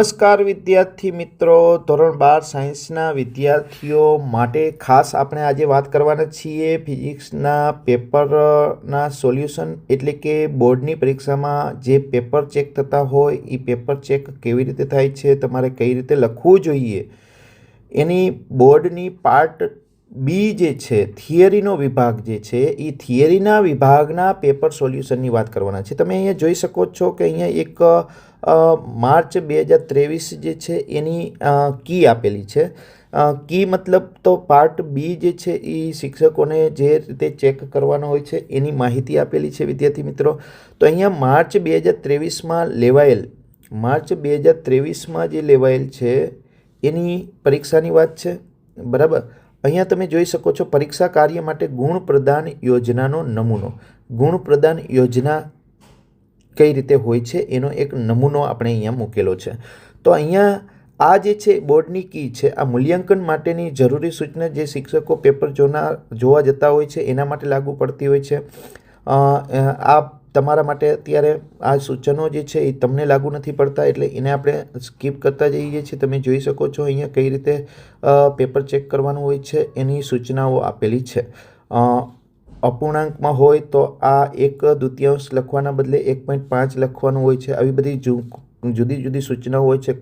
નમસ્કાર વિદ્યાર્થી મિત્રો. ધોરણ બાર સાયન્સના વિદ્યાર્થીઓ માટે ખાસ આપણે આજે વાત કરવાના છીએ ફિઝિક્સના પેપરના સોલ્યુશન એટલે કે બોર્ડની પરીક્ષામાં જે પેપર ચેક થતા હોય એ પેપર ચેક કેવી રીતે થાય છે, તમારે કઈ રીતે લખવું જોઈએ, એની બોર્ડની પાર્ટ બી જે છે, થિયરીનો વિભાગ જે છે એ થિયરીના વિભાગના પેપર સોલ્યુશનની વાત કરવાના છે. તમે અહીંયા જોઈ શકો છો કે અહીંયા એક માર્ચ બે હજાર ત્રેવીસ જે છે, એની કી આપેલી છે. કી મતલબ તો પાર્ટ બી જે છે એ શિક્ષકોને જે રીતે ચેક કરવાનો હોય છે, એની માહિતી આપેલી છે, વિદ્યાર્થી મિત્રો. તો અહીંયા માર્ચ બે હજાર ત્રેવીસમાં લેવાયેલ, માર્ચ બે હજાર ત્રેવીસમાં જે લેવાયેલ છે, એની પરીક્ષાની વાત છે. બરાબર? અહીંયા તમે જોઈ શકો છો પરીક્ષા કાર્ય માટે ગુણ પ્રદાન યોજનાનો નમૂનો. ગુણ પ્રદાન યોજના કઈ રીતે હોય છે એનો એક નમૂનો આપણે અહીંયા મૂકેલો છે. તો અહીંયા આ જે છે, બોર્ડની કી છે, આ મૂલ્યાંકન માટેની જરૂરી સૂચના જે શિક્ષકો પેપર જોના, જોવા જતા હોય છે, એના માટે લાગુ પડતી હોય છે. આ તમારા માટે અત્યારે આ સૂચનો જે છે એ તમને લાગુ નથી પડતા, એટલે એને આપણે સ્કીપ કરતા જઈએ છીએ. તમે જોઈ શકો છો અહીંયા કઈ રીતે પેપર ચેક કરવાનું હોય છે, એની સૂચનાઓ આપેલી છે. અપૂર્ણાંકમાં હોય તો આ એક દ્વિતીયાંશ લખવાના બદલે એક પોઈન્ટ પાંચ લખવાનું હોય છે. આવી બધી જુદી જુદી સૂચનાઓ હોય છે.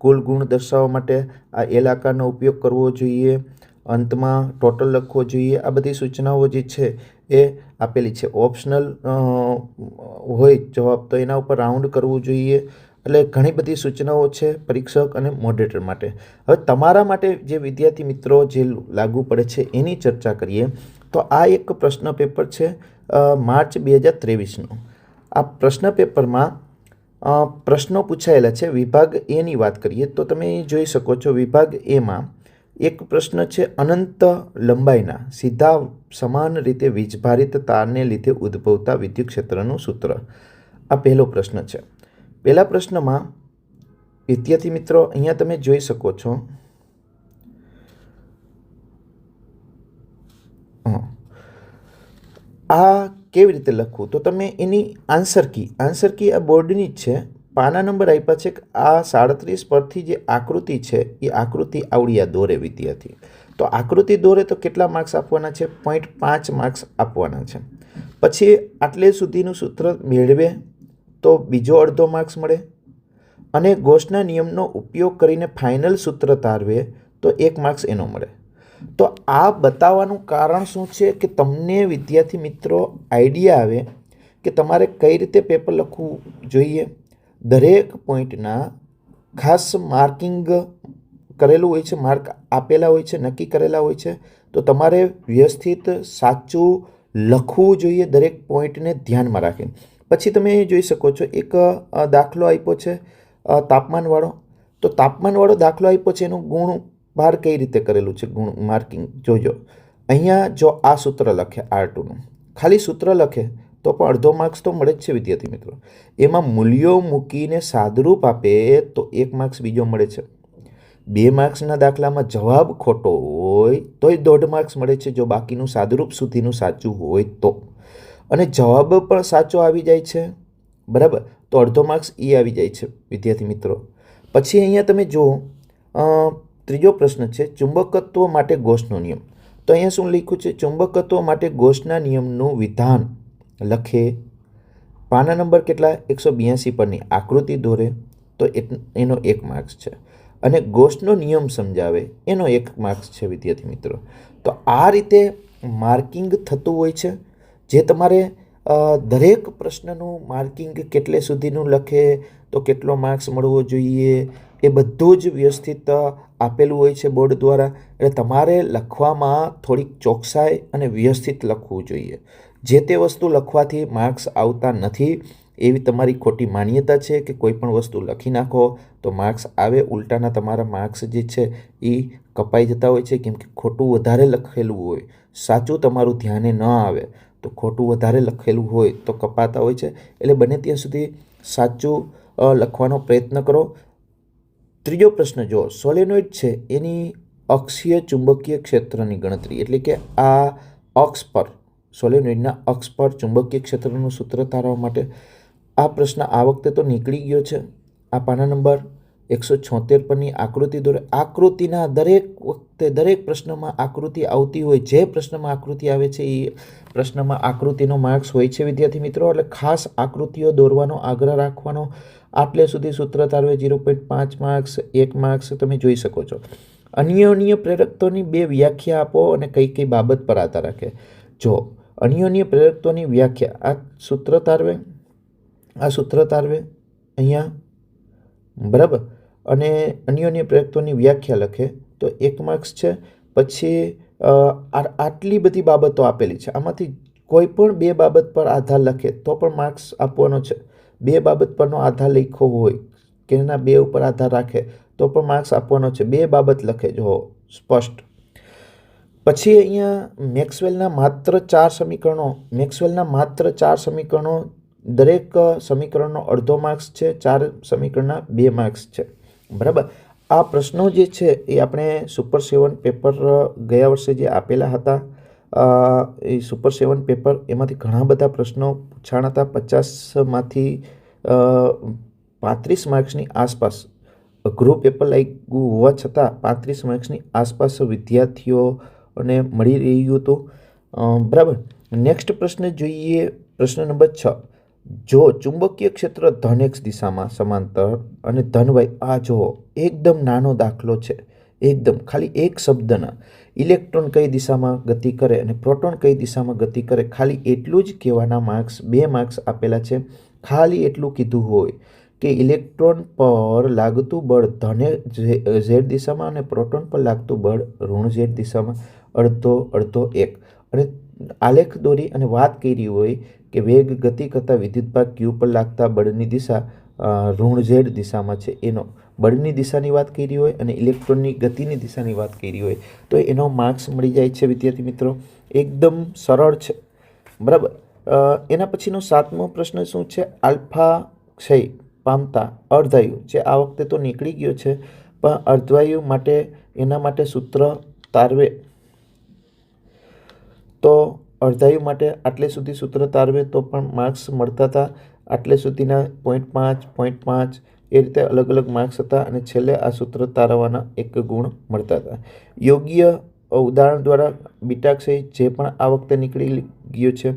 કુલ ગુણ દર્શાવવા માટે આ એલ આકારનો ઉપયોગ કરવો જોઈએ. અંતમાં ટોટલ લખવો જોઈએ. આ બધી સૂચનાઓ જે છે એ આપેલી છે. ઓપ્શનલ હોય જવાબ તો એના ઉપર રાઉન્ડ કરવું જોઈએ. એટલે ઘણી બધી સૂચનાઓ છે પરીક્ષક અને મોડરેટર માટે. હવે તમારા માટે જે વિદ્યાર્થી મિત્રો જે લાગુ પડે છે એની ચર્ચા કરીએ. તો આ એક પ્રશ્ન પેપર છે માર્ચ બે હજાર ત્રેવીસનો. આ પ્રશ્ન પેપરમાં પ્રશ્નો પૂછાયેલા છે. વિભાગ એની વાત કરીએ તો તમે જોઈ શકો છો વિભાગ એમાં એક પ્રશ્ન છે અનંત લંબાઈના. સીધા સમાન રીતે વીજભારિત તારને લીધે ઉદ્ભવતા વિદ્યુત ક્ષેત્રનું સૂત્ર. આ પહેલો પ્રશ્ન છે. પહેલા પ્રશ્નમાં, વિદ્યાર્થી મિત્રો, અહીંયા તમે જોઈ શકો છો. આ કેવી રીતે લખવું? તો તમે એની આન્સર કી. આન્સર કી આ બોર્ડની જ છે. પાના નંબર આપ્યા છે કે આ સાડત્રીસ પરથી જે આકૃતિ છે, એ આકૃતિ આવડિયા દોરે વિદ્યાર્થી તો આકૃતિ દોરે તો કેટલા માર્ક્સ આપવાના છે? પોઈન્ટ પાંચ માર્ક્સ આપવાના છે. પછી આટલે સુધીનું સૂત્ર મેળવે તો બીજો અડધો માર્ક્સ મળે. અને ગોસના નિયમનો ઉપયોગ કરીને ફાઇનલ સૂત્ર તારવે તો એક માર્ક્સ એનો મળે. તો આ બતાવવાનું કારણ શું છે કે તમને વિદ્યાર્થી મિત્રો આઈડિયા આવે કે તમારે કઈ રીતે પેપર લખવું જોઈએ? દરેક પોઈન્ટના ખાસ માર્કિંગ કરેલું હોય છે, માર્ક આપેલા હોય છે, નક્કી કરેલા હોય છે, તો તમારે વ્યવસ્થિત સાચું લખવું જોઈએ દરેક પોઈન્ટને ધ્યાનમાં રાખીને. પછી તમે જોઈ શકો છો, એક દાખલો આપ્યો છે તાપમાનવાળો. તો તાપમાનવાળો દાખલો આપ્યો છે, એનું ગુણ બહાર કઈ રીતે કરેલું છે, ગુણ માર્કિંગ? જોજો. અહીંયા જો આ સૂત્ર લખે આર ટુનું ખાલી સૂત્ર લખે તો પણ અડધો માર્ક્સ તો મળે જ છે વિદ્યાર્થી મિત્રો. એમાં મૂલ્યો મૂકીને સાદરૂપ આપે તો એક માર્ક્સ બીજો મળે છે. બે માર્ક્સના દાખલામાં જવાબ ખોટો હોય તોય દોઢ માર્ક્સ મળે છે જો બાકીનું સાદરૂપ સુધીનું સાચું હોય તો. અને જવાબ પણ સાચો આવી જાય છે. બરાબર? તો અડધો માર્ક્સ એ આવી જાય છે વિદ્યાર્થી મિત્રો. પછી અહીંયા તમે જુઓ ત્રીજો પ્રશ્ન છે ચુંબકત્વ માટે ગોસનો નિયમ. તો અહીંયા શું લખ્યું છે? ચુંબકત્વ માટે ગોસના નિયમનું વિધાન લખે. પાના નંબર કેટલા? એકસો બ્યાસી પરની આકૃતિ દોરે તો એનો એક માર્ક્સ છે. અને ગોસ્ટનો નિયમ સમજાવે, એનો એક માર્ક્સ છે, વિદ્યાર્થી મિત્રો. તો આ રીતે માર્કિંગ થતું હોય છે. જે તમારે દરેક પ્રશ્નનું માર્કિંગ કેટલે સુધીનું લખે, તો કેટલો માર્ક્સ મળવો જોઈએ, એ બધું જ વ્યવસ્થિત આપેલું હોય છે બોર્ડ દ્વારા. એટલે તમારે લખવામાં થોડીક ચોકસાઈ અને વ્યવસ્થિત લખવું જોઈએ. જે તે વસ્તુ લખવાથી માર્ક્સ આવતા નથી, એવી તમારી ખોટી માન્યતા છે કે કોઈ પણ વસ્તુ લખી નાખો, તો માર્ક્સ આવે, ઉલટાના તમારા માર્ક્સ જે છે એ કપાઈ જતા હોય છે, કેમ કે ખોટું વધારે લખેલું હોય. સાચું તમારું ધ્યાને ન આવે, તો ખોટું વધારે લખેલું હોય તો કપાતા હોય છે. એટલે બને ત્યાં સુધી સાચું લખવાનો પ્રયત્ન કરો. ત્રીજો પ્રશ્ન જો સોલેનોઇડ છે, એની અક્ષીય ચુંબકીય ક્ષેત્રની ગણતરી. એટલે કે આ અક્ષ પર સોલેનોઇડના અક્ષ પર ચુંબકીય ક્ષેત્રનું સૂત્ર તારવા માટે આ પ્રશ્ન આ વખતે તો નીકળી ગયો છે. આ પાના નંબર એકસો છોતેર પરની આકૃતિ દોરે. આકૃતિના દરેક વખતે દરેક પ્રશ્નમાં આકૃતિ આવતી હોય, જે પ્રશ્નમાં આકૃતિ આવે છે એ પ્રશ્નમાં આકૃતિનો માર્ક્સ હોય છે વિદ્યાર્થી મિત્રો. એટલે ખાસ આકૃતિઓ દોરવાનો આગ્રહ રાખવાનો. આટલે સુધી સૂત્ર તારવે ઝીરો પોઈન્ટ પાંચ માર્ક્સ, એક માર્ક્સ તમે જોઈ શકો છો. અન્ય અન્ય પ્રેરકત્વની બે વ્યાખ્યા આપો અને કઈ કઈ બાબત પર આધાર રાખે. જો અન્યોન્ય પ્રેરકત્વની વ્યાખ્યા. આ સૂત્ર તારવે, આ સૂત્ર તારવે, અહીંયા. બરાબર? અને અન્યોન્ય પ્રેરકત્વની વ્યાખ્યા લખે, તો એક માર્ક્સ છે. પછી આટલી બધી બાબતો આપેલી છે. આમાંથી કોઈ પણ બે બાબત પર આધાર લખે, તો પણ માર્ક્સ આપવાનો છે. બે બાબત પરનો આધાર લખ્યો હોય, કે એના બે ઉપર આધાર રાખે, તો પણ માર્ક્સ આપવાનો છે. બે બાબત લખે, જો સ્પષ્ટ. પછી અહીંયા મેક્સવેલના માત્ર ચાર સમીકરણો, મેક્સવેલના માત્ર ચાર સમીકરણો, દરેક સમીકરણનો અડધો માર્ક્સ છે, ચાર સમીકરણના બે માર્ક્સ છે. બરાબર? આ પ્રશ્નો જે છે એ આપણે સુપર સેવન પેપર ગયા વર્ષે જે આપેલા હતા એ સુપર સેવન પેપર એમાંથી ઘણા બધા પ્રશ્નો પૂછાણા હતા. પચાસમાંથી પાંત્રીસ માર્ક્સની આસપાસ અઘરું પેપર લાગ્યું હોવા છતાં પાંત્રીસ માર્ક્સની આસપાસ વિદ્યાર્થીઓને મળી રહ્યું હતું. બરાબર. નેક્સ્ટ પ્રશ્ન જોઈએ. પ્રશ્ન નંબર છ. જો ચુંબકીય ક્ષેત્ર ધન એક્સ દિશામાં સમાંતર અને ધન વાય આ જો એકદમ નાનો દાખલો છે. એકદમ. ખાલી એક શબ્દના. ઇલેક્ટ્રોન કઈ દિશામાં ગતિ કરે અને પ્રોટોન કઈ દિશામાં ગતિ કરે ખાલી એટલું જ કહેવાના માર્ક્સ બે માર્ક્સ આપેલા છે. ખાલી એટલું કીધું હોય. કે ઇલેક્ટ્રોન પર લાગતું બળ ધને ઝેડ દિશામાં અને પ્રોટોન પર લાગતું બળ ઋણ ઝેડ દિશામાં અડધો અડધો એક. અને આલેખ દોરી અને વાત કરી હોય કે વેગ ગતિ કરતાં વિદ્યુતભાગ ક્યુ પર લાગતા બળની દિશા ઋણ ઝેડ દિશામાં છે એનો. બળની દિશાની વાત કરી હોય અને ઇલેક્ટ્રોનની ગતિની દિશાની વાત કરી હોય તો એનો માર્ક્સ મળી જાય છે, વિદ્યાર્થી મિત્રો. એકદમ સરળ છે. બરાબર? એના પછીનો સાતમો પ્રશ્ન શું છે? આલ્ફા ક્ષય. પામતા અર્ધાયુ જે આ વખતે તો નીકળી ગયો છે, પણ અર્ધવાયુ માટે એના માટે સૂત્ર તારવે. તો અર્ધાયુ માટે આટલે સુધી સૂત્ર તારવે તો પણ માર્ક્સ મળતા હતા. આટલે સુધીના પોઈન્ટ પાંચ પોઈન્ટ પાંચ એ રીતે અલગ અલગ માર્ક્સ હતા અને છેલ્લે આ સૂત્ર તારવવાના એક ગુણ મળતા હતા. યોગ્ય ઉદાહરણ દ્વારા બીટાક્ષય જે પણ આ વખતે નીકળી ગયો છે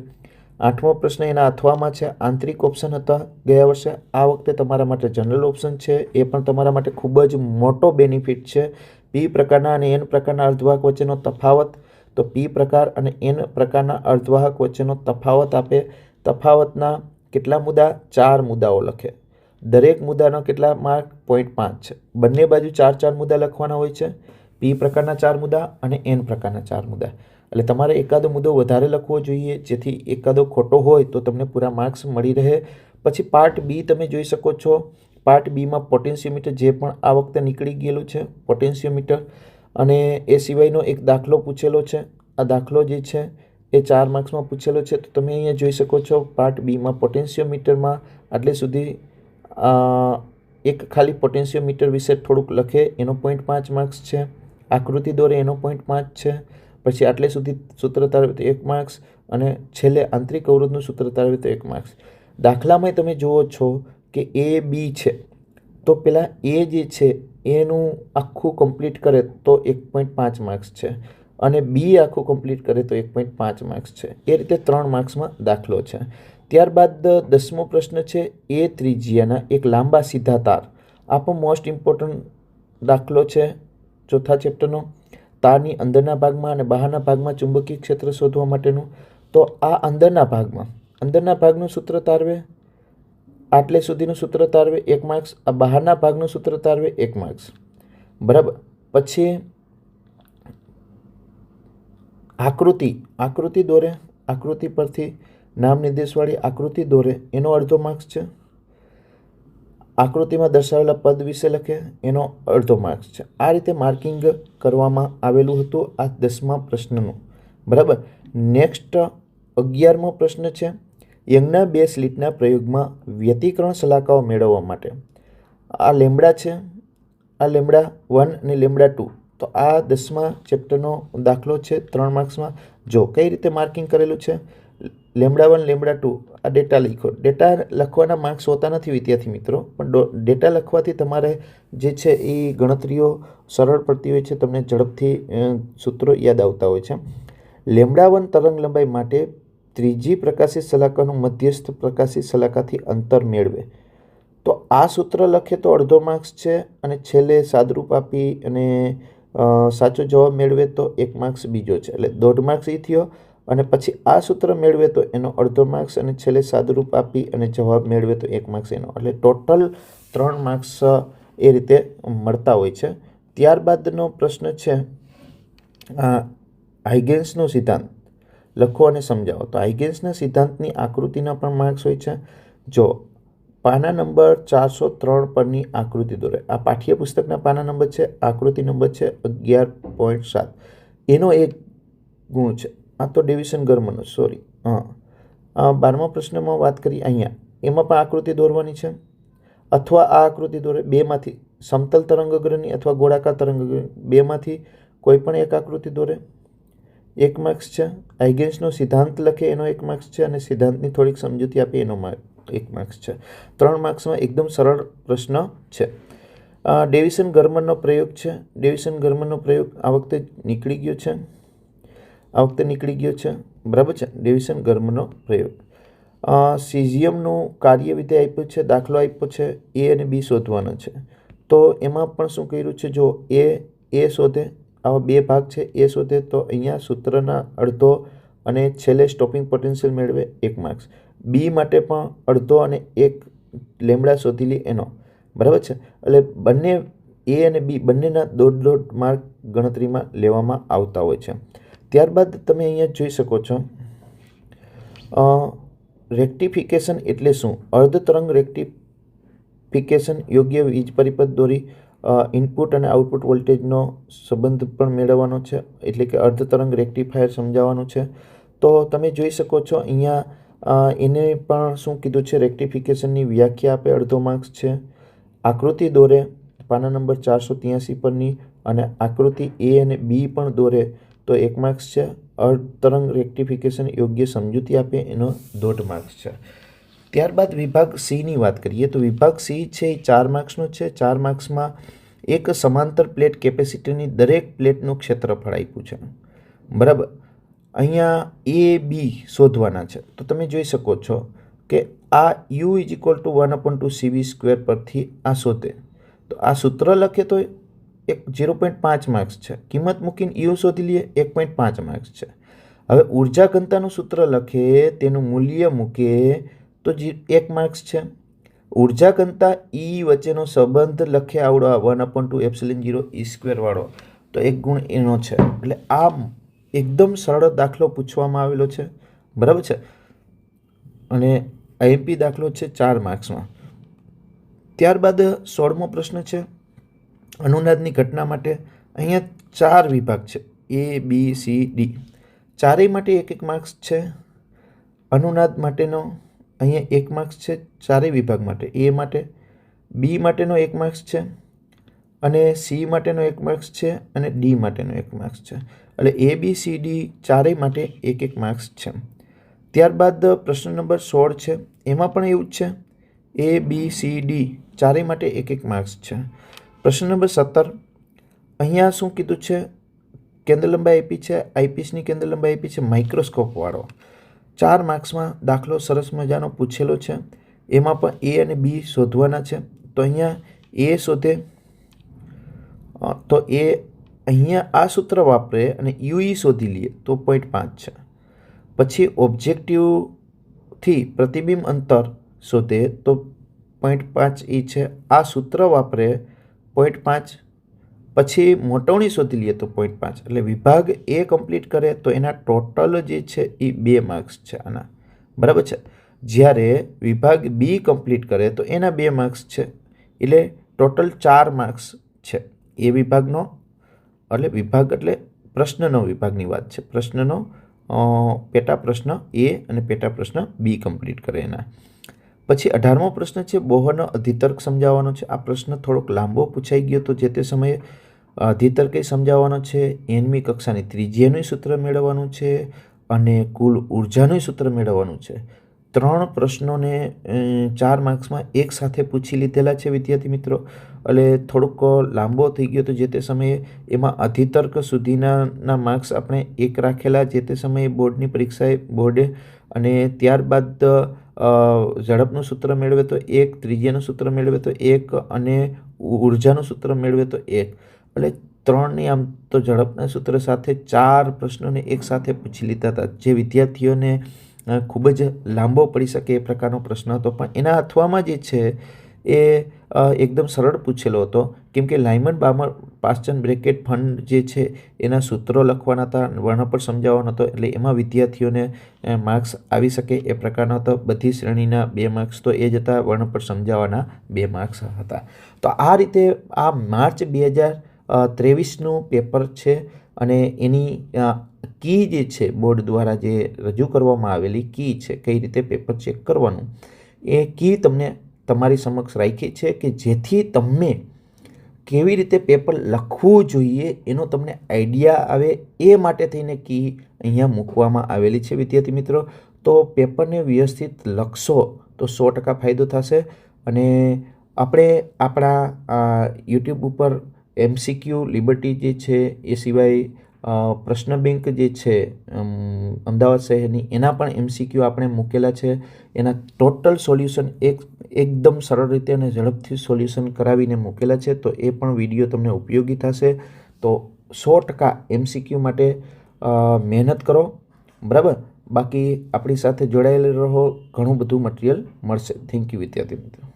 આઠમો પ્રશ્ન એના અથવામાં છે, આંતરિક ઓપ્શન હતા ગયા વર્ષે. આ વખતે તમારા માટે જનરલ ઓપ્શન છે. એ પણ તમારા માટે ખૂબ જ મોટો બેનિફિટ છે. પી પ્રકારના અને એન પ્રકારના અર્ધવાહક વચ્ચેનો તફાવત. તો પી પ્રકાર અને એન પ્રકારના અર્ધવાહક વચ્ચેનો તફાવત આપે. તફાવતના કેટલા મુદ્દા? ચાર મુદ્દાઓ લખે. દરેક મુદ્દાનો કેટલા માર્ક પોઈન્ટ પાંચ છે. બંને બાજુ ચાર ચાર મુદ્દા લખવાના હોય છે. પી પ્રકારના ચાર મુદ્દા અને એન પ્રકારના ચાર મુદ્દા. એટલે તમારે એકાદો મુદ્દો વધારે લખવો જોઈએ, જેથી એકાદો ખોટો હોય તો તમને પૂરા માર્ક્સ મળી રહે. પછી પાર્ટ બી તમે જોઈ શકો છો. પાર્ટ બીમાં પોટેન્શિયોમીટર જે પણ આ વખતે નીકળી ગયેલું છે, પોટેન્શિયોમીટર. અને એ સિવાયનો એક દાખલો પૂછેલો છે. આ દાખલો જે છે, એ ચાર માર્ક્સમાં પૂછેલો છે. તો તમે અહીંયા જોઈ શકો છો, પાર્ટ બીમાં પોટેન્શિયોમીટરમાં આટલે સુધી એક ખાલી પોટેન્શિયોમીટર વિશે થોડુંક લખે. એનો પોઈન્ટ પાંચ માર્ક્સ છે. આકૃતિ દોરે એનો પોઈન્ટ પાંચ છે. પછી આટલે સુધી સૂત્ર તારવે તો એક માર્ક્સ અને છેલ્લે આંતરિક અવરોધનું સૂત્ર તારવે તો એક માર્ક્સ દાખલામાં તમે જુઓ છો કે એ બી છે. તો પેલા એ જે છે, એનું આખું કમ્પ્લીટ કરે તો એક પોઈન્ટ પાંચ માર્ક્સ છે. અને બી આખું કમ્પ્લીટ કરે તો એક પોઈન્ટ પાંચ માર્ક્સ છે. એ રીતે ત્રણ માર્ક્સમાં દાખલો છે. ત્યારબાદ દસમો પ્રશ્ન છે એ ત્રિજ્યાના એક લાંબા સીધા તાર. આ પણ મોસ્ટ ઇમ્પોર્ટન્ટ દાખલો છે ચોથા ચેપ્ટરનો તારની અંદરના ભાગમાં અને બહારના ભાગમાં ચુંબકીય ક્ષેત્ર શોધવા માટેનું. તો આ અંદરના ભાગમાં, અંદરના ભાગનું સૂત્ર તારવે, આટલે સુધીનું સૂત્ર તારવે એક માર્ક્સ, આ બહારના ભાગનું સૂત્ર તારવે એક માર્ક્સ. બરાબર? પછી આકૃતિ આકૃતિ દોરે, આકૃતિ પરથી નામ નિર્દેશવાળી આકૃતિ દોરે. એનો અડધો માર્ક્સ છે. આકૃતિમાં દર્શાવેલા પદ વિશે લખે, એનો અડધો માર્ક્સ છે. આ રીતે માર્કિંગ કરવામાં આવેલું હતું આ દસમા પ્રશ્નનું. બરાબર? નેક્સ્ટ અગિયારમો પ્રશ્ન છે. યંગના બે સ્લિટના પ્રયોગમાં વ્યતિકરણ સલાહકાઓ મેળવવા માટે. આ લેમડા છે. આ લેમડા વન અને લેમડા ટુ. તો આ દસમા ચેપ્ટરનો દાખલો છે ત્રણ માર્ક્સમાં. જો કઈ રીતે માર્કિંગ કરેલું છે? લેમડા વન, લેમડા ટુ, આ ડેટા લખો. ડેટા લખવાના માર્ક્સ હોતા નથી વિદ્યાર્થી મિત્રો, પણ ડેટા લખવાથી તમારે જે છે એ ગણતરીઓ સરળ પડતી હોય છે, તમને ઝડપથી સૂત્રો યાદ આવતા હોય છે. લેમડા વન તરંગ લંબાઈ માટે ત્રીજી પ્રકાશિત સલાકાનું મધ્યસ્થ પ્રકાશિત સલાકાથી અંતર મેળવે. તો આ સૂત્ર લખે તો અડધો માર્ક્સ છે અને છેલ્લે સાદરૂપ આપી અને સાચો જવાબ મેળવે તો એક માર્ક્સ બીજો છે. એટલે દોઢ માર્ક્સ એ થયો અને પછી આ સૂત્ર મેળવે તો એનો અડધો માર્ક્સ અને છેલ્લે સાદુરૂપ આપી અને જવાબ મેળવે તો એક માર્ક્સ એનો. એટલે ટોટલ ત્રણ માર્ક્સ એ રીતે મળતા હોય છે. ત્યારબાદનો પ્રશ્ન છે હાઇગેન્સનો સિદ્ધાંત. લખો અને સમજાવો. તો હાઇગેન્સના સિદ્ધાંતની આકૃતિના પણ માર્ક્સ હોય છે. જો પાના નંબર ચારસો ત્રણ પરની આકૃતિ દોરે. આ પાઠ્યપુસ્તકના પાના નંબર છે, આકૃતિ નંબર છે અગિયાર પોઈન્ટ સાત. એનો એક ગુણ છે. આ તો ડિવિઝન ગર્મનો સોરી હા. બારમા પ્રશ્નમાં વાત કરી અહીંયા. એમાં પણ આકૃતિ દોરવાની છે? અથવા આ આકૃતિ દોરે બેમાંથી, સમતલ તરંગગ્રહની અથવા ગોળાકાર તરંગગ્રહ બેમાંથી કોઈ પણ એક આકૃતિ દોરે? એક માર્ક્સ છે. આઈગેન્સનો સિદ્ધાંત લખે એનો એક માર્ક્સ છે અને સિદ્ધાંતની થોડીક સમજૂતી આપે એનો એક માર્ક્સ છે. ત્રણ માર્ક્સમાં એકદમ સરળ પ્રશ્ન છે. ડેવિસન ગર્મનનો પ્રયોગ છે. ડેવિસન ગર્મનનો પ્રયોગ આ વખતે નીકળી ગયો છે. આ વખતે નીકળી ગયો છે. બરાબર છે? ડેવિસન ગર્મનો પ્રયોગ. સીઝીએમનું કાર્ય વિધે આપ્યું છે, દાખલો આપ્યો છે એ અને બી શોધવાનો છે. તો એમાં પણ શું કર્યું છે? જો એ એ શોધે, આવા બે ભાગ છે એ શોધે તો અહીંયા સૂત્રના અડધો અને છેલ્લે સ્ટોપિંગ પોટેન્શિયલ મેળવે એક માર્ક્સ બી માટે પણ અડધો અને એક લેમડા શોધી લે એનો. બરાબર છે? એટલે બંને એ અને બી બંનેના દોઢ દોઢ માર્ક ગણતરીમાં લેવામાં આવતા હોય છે. ત્યારબાદ તમે અહીંયા જોઈ શકો છો રેક્ટિફિકેશન એટલે શું? અર્ધતરંગ રેક્ટિફિકેશન યોગ્ય વીજ પરિપથ દોરી ઇનપુટ અને આઉટપુટ વોલ્ટેજનો સંબંધ પણ મેળવવાનો છે, એટલે કે અર્ધતરંગ રેક્ટિફાયર સમજાવવાનું છે. તો તમે જોઈ શકો છો અહીંયા એને પણ શું કીધું છે? રેક્ટિફિકેશનની વ્યાખ્યા આપે, અડધો માર્ક્સ છે. આકૃતિ દોરે, પાના નંબર ચારસો ત્યાંસી પરની, અને આકૃતિ એ અને બી પણ દોરે તો એક માર્ક્સ છે. અર્ધતરંગ રેક્ટિફિકેશન યોગ્ય સમજૂતી આપે એનો દોઢ માર્ક્સ છે. ત્યારબાદ વિભાગ સીની વાત કરીએ તો વિભાગ સી છે એ ચાર માર્ક્સનો છે. ચાર માર્ક્સમાં એક સમાંતર પ્લેટ કેપેસિટીની દરેક પ્લેટનું ક્ષેત્રફળ આપ્યું છે. બરાબર? અહીંયા એ, બી શોધવાના છે. તો તમે જોઈ શકો છો કે આ u is equal to one upon two CV square પરથી આ શોધે. તો આ સૂત્ર લખે તો એક ઝીરો પોઈન્ટ પાંચ માર્ક્સ છે. કિંમત મૂકીને યુ શોધી લઈએ, એક પોઈન્ટ પાંચ માર્ક્સ છે. હવે ઊર્જા ઘનતાનું સૂત્ર લખે, તેનું મૂલ્ય મૂકે, તો જી એક માર્ક્સ છે. ઊર્જા ઘનતા ઈ વચ્ચેનો સંબંધ લખે આવડો one upon two epsilon zero E સ્ક્વેરવાળો તો એક ગુણ એનો છે. એટલે આ એકદમ સરળ દાખલો પૂછવામાં આવેલો છે. બરાબર છે? અને આઈપી દાખલો છે ચાર માર્ક્સમાં ત્યારબાદ સોળમો પ્રશ્ન છે. અનુનાદની ઘટના માટે અહીંયા ચાર વિભાગ છે. A, B, C, D. ચારેય માટે એક એક માર્ક્સ છે. અનુનાદ માટેનો અહીંયા એક માર્ક્સ છે. ચારેય વિભાગ માટે. એ માટે, બી માટેનો એક માર્ક્સ છે. અને સી માટેનો એક માર્ક્સ છે અને ડી માટેનો એક માર્ક્સ છે. એટલે એ, બી, સી, ડી ચારેય માટે એક એક માર્ક્સ છે. ત્યારબાદ પ્રશ્ન નંબર સોળ છે. એમાં પણ એવું જ છે. એ, બી, સી, ડી ચારેય માટે એક એક માર્ક્સ છે. પ્રશ્ન નંબર સત્તર. અહીંયા શું કીધું છે? કેન્દ્ર લંબાઈ આપી છે. આઈપીસની કેન્દ્ર લંબાઈ આપી છે માઇક્રોસ્કોપવાળો ચાર માર્ક્સમાં દાખલો સરસ મજાનો પૂછેલો છે. એમાં પણ એ અને બી શોધવાના છે. તો અહીંયા એ શોધે તો એ અહીંયા આ સૂત્ર વાપરે અને યુઈ શોધી લઈએ તો પોઈન્ટ પાંચ છે. પછી ઓબ્જેક્ટિવથી પ્રતિબિંબ અંતર શોધે તો પોઈન્ટ પાંચ એ છે. આ સૂત્ર વાપરે પોઈન્ટ પાંચ. પછી મોટવણી શોધી લઈએ તો પોઈન્ટ પાંચ. એટલે વિભાગ એ કમ્પ્લીટ કરે તો એના ટોટલ જે છે એ બે માર્ક્સ છે આના. બરાબર છે? જ્યારે વિભાગ બી કમ્પ્લીટ કરે તો એના બે માર્ક્સ છે. એટલે ટોટલ ચાર માર્ક્સ છે એ વિભાગનો. એટલે વિભાગ એટલે પ્રશ્નનો વિભાગની વાત છે. પ્રશ્નનો પેટા પ્રશ્ન એ અને પેટા પ્રશ્ન બી કમ્પ્લીટ કરે એના. પછી અઢારમો પ્રશ્ન છે, બોહરનો અધિતર્ક સમજાવવાનો છે. આ પ્રશ્ન થોડોક લાંબો પૂછાઈ ગયો તો જે તે સમયે અધિતર્ક સમજાવવાનો છે, એનમી કક્ષાની ત્રિજ્યાનું સૂત્ર મેળવવાનું છે અને કુલ ઉર્જાનું સૂત્ર મેળવવાનું છે. ત્રણ પ્રશ્નોને ચાર માર્ક્સમાં એક સાથે પૂછી લીધેલા છે વિદ્યાર્થી મિત્રો. એટલે થોડુંક લાંબો થઈ ગયો તો જે તે સમયે એમાં અધિતર્ક સુધીના માર્ક્સ આપણે એક રાખેલા જે તે સમયે બોર્ડની પરીક્ષાએ બોર્ડે અને ત્યારબાદ ઝડપનું સૂત્ર મેળવે તો એક, ત્રિજ્યાનું સૂત્ર મેળવે તો એક અને ઉર્જાનું સૂત્ર મેળવે તો એક. એટલે ત્રણની આમ તો ઝડપના સૂત્ર સાથે ચાર પ્રશ્નોને એક સાથે પૂછી લીધા હતા. જે વિદ્યાર્થીઓને ખૂબ જ લાંબો પડી શકે એ પ્રકારનો પ્રશ્ન હતો. પણ એના અથવામાં જે છે એ એકદમ સરળ પૂછેલો હતો, કેમ કે લાયમન બામર પાસ્ચન બ્રેકેટ ફંડ જે છે, એના સૂત્રો લખવાના હતા, વર્ણ પર સમજાવવાનો હતો, એટલે એમાં વિદ્યાર્થીઓને માર્ક્સ આવી શકે એ પ્રકારનો હતો. બધી શ્રેણીના બે માર્ક્સ તો એ જ હતા વર્ણપટ સમજાવવાના બે માર્ક્સ હતા. તો આ રીતે આ માર્ચ બે હજાર ત્રેવીસનું પેપર છે અને એની કી જે છે, બોર્ડ દ્વારા જે રજૂ કરવામાં આવેલી કી છે, કઈ રીતે પેપર ચેક કરવાનું, એ કી તમને તમારી સમક્ષ રાખી છે કે જેથી તમે કેવી રીતે પેપર લખવું જોઈએ એનો તમને આઈડિયા આવે એ માટે થઈને કી અહીંયા મૂકવામાં આવેલી છે. વિદ્યાર્થી મિત્રો, તો પેપરને વ્યવસ્થિત લખશો તો સો ટકા ફાયદો થશે અને આપણે આપણા યુટ્યુબ ઉપર એમસીક્યુ લિબર્ટી જે છે એ સિવાય પ્રશ્ન બેંક જે છે અમદાવાદ શહેરની, એના પણ એમસીક્યુ આપણે મૂકેલા છે. એના ટોટલ સોલ્યુશન એક, એકદમ સરળ રીતે અને ઝડપથી સોલ્યુશન કરાવીને મૂકેલા છે. તો એ પણ વીડિયો તમને ઉપયોગી થશે. તો સો ટકા એમસીક્યુ માટે મહેનત કરો. બરાબર? બાકી આપણી સાથે જોડાયેલા રહો. ઘણું બધું મટીરિયલ મળશે. થેન્ક યુ વિદ્યાર્થી મિત્રો.